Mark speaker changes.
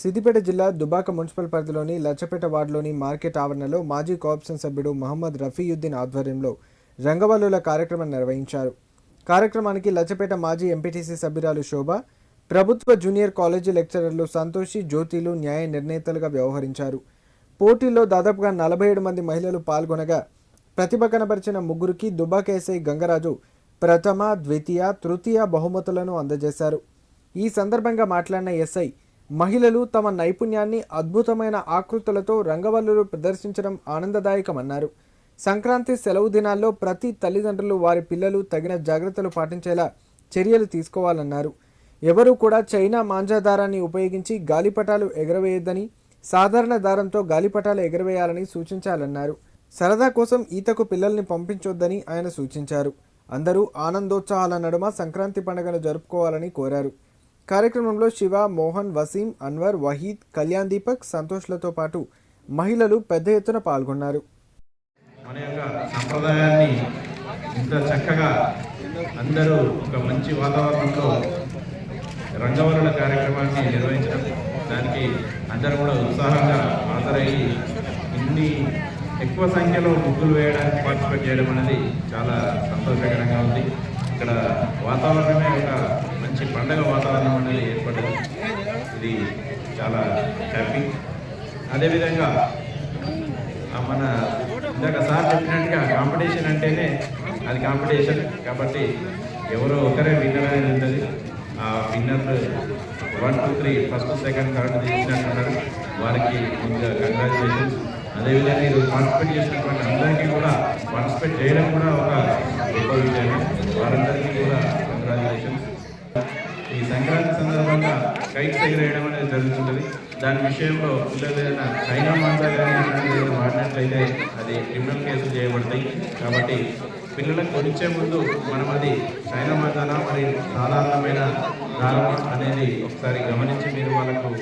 Speaker 1: సిద్దిపేట జిల్లా దుబాక మున్సిపల్ పరిధిలోని లచ్చపేట వార్డులోని మార్కెట్ ఆవరణలో మాజీ కోఆప్షన్ సభ్యుడు మహమ్మద్ రఫీయుద్దీన్ ఆధ్వర్యంలో రంగవల్లుల కార్యక్రమం నిర్వహించారు. కార్యక్రమానికి లచ్చపేట మాజీ ఎంపీటీసీ సభ్యురాలు శోభ ప్రభుత్వ జూనియర్ కాలేజీ లెక్చరర్లు సంతోషి జ్యోతిలు న్యాయ నిర్ణేతలుగా వ్యవహరించారు. పోటీల్లో దాదాపుగా నలభై ఏడు మంది మహిళలు పాల్గొనగా ప్రతిభ కనబరిచిన ముగ్గురికి దుబాక ఎస్ఐ గంగరాజు ప్రథమ ద్వితీయ తృతీయ బహుమతులను అందజేశారు. ఈ సందర్భంగా మాట్లాడిన ఎస్ఐ మహిళలు తమ నైపుణ్యాన్ని అద్భుతమైన ఆకృతులతో రంగవల్లులు ప్రదర్శించడం ఆనందదాయకమన్నారు. సంక్రాంతి సెలవు దినాల్లో ప్రతి తల్లిదండ్రులు వారి పిల్లలు తగిన జాగ్రత్తలు పాటించేలా చర్యలు తీసుకోవాలన్నారు. ఎవరూ కూడా చైనా మాంజా దారాన్ని ఉపయోగించి గాలిపటాలు ఎగరవేయొద్దని సాధారణ దారంతో గాలిపటాలు ఎగరవేయాలని సూచించాలన్నారు. సరదా కోసం ఈతకు పిల్లల్ని పంపించొద్దని ఆయన సూచించారు. అందరూ ఆనందోత్సాహాల నడుమ సంక్రాంతి పండుగను జరుపుకోవాలని కోరారు. కార్యక్రమంలో శివ మోహన్ వసీం అన్వర్ వహీద్ కళ్యాణ్ దీపక్ సంతోష్లతో పాటు మహిళలు పెద్ద ఎత్తున పాల్గొన్నారు.
Speaker 2: మన యొక్క సంప్రదాయాన్ని ఇంత చక్కగా అందరూ ఒక మంచి వాతావరణంలో రంగవరణ కార్యక్రమాన్ని నిర్వహించడం దానికి అందరూ కూడా ఉత్సాహంగా హాజరయ్యి ఇన్ని ఎక్కువ సంఖ్యలో ముగ్గులు వేయడానికి పార్టిసిపేట్ చేయడం అనేది చాలా సంతోషకరంగా ఉంది. ఇక్కడ వాతావరణమే ఒక మంచి పండగ వాతావరణం అనేది ఏర్పడ్డది ఇది చాలా హ్యాపీ అదేవిధంగా మన ఇందాక సార్ చెప్పినట్టుగా కాంపిటీషన్ అంటేనే అది కాంపిటీషన్ కాబట్టి ఎవరో ఒకరే విన్నర్ అనేది ఉంటుంది. ఆ winner one two three first second third తీసినట్టున్నారు. వారికి ముందుగా కంగ్రాచులేషన్స్ అదేవిధంగా ఇది పార్టిసిపేట్ చేసినటువంటి అందరికీ కూడా పార్టిసిపేట్ చేయడం కూడా ఒక గొప్ప విషయం వారందరికీ కూడా కంగ్రాచులేషన్స్ ఈ సంక్రాంతి సందర్భంగా కైట్స్ ఎగరేయడం అనేది జరుగుతుంటుంది. దాని విషయంలో ఏదైనా చైనా మాంసా వాడినట్లయితే అది క్రిమినల్ కేసులు చేయబడతాయి. కాబట్టి పిల్లలకు కొనిచ్చే ముందు మనం అది చైనా మాతాన మరి సాధారణమైన దారం అనేది ఒకసారి గమనించి మీరు వాళ్ళకు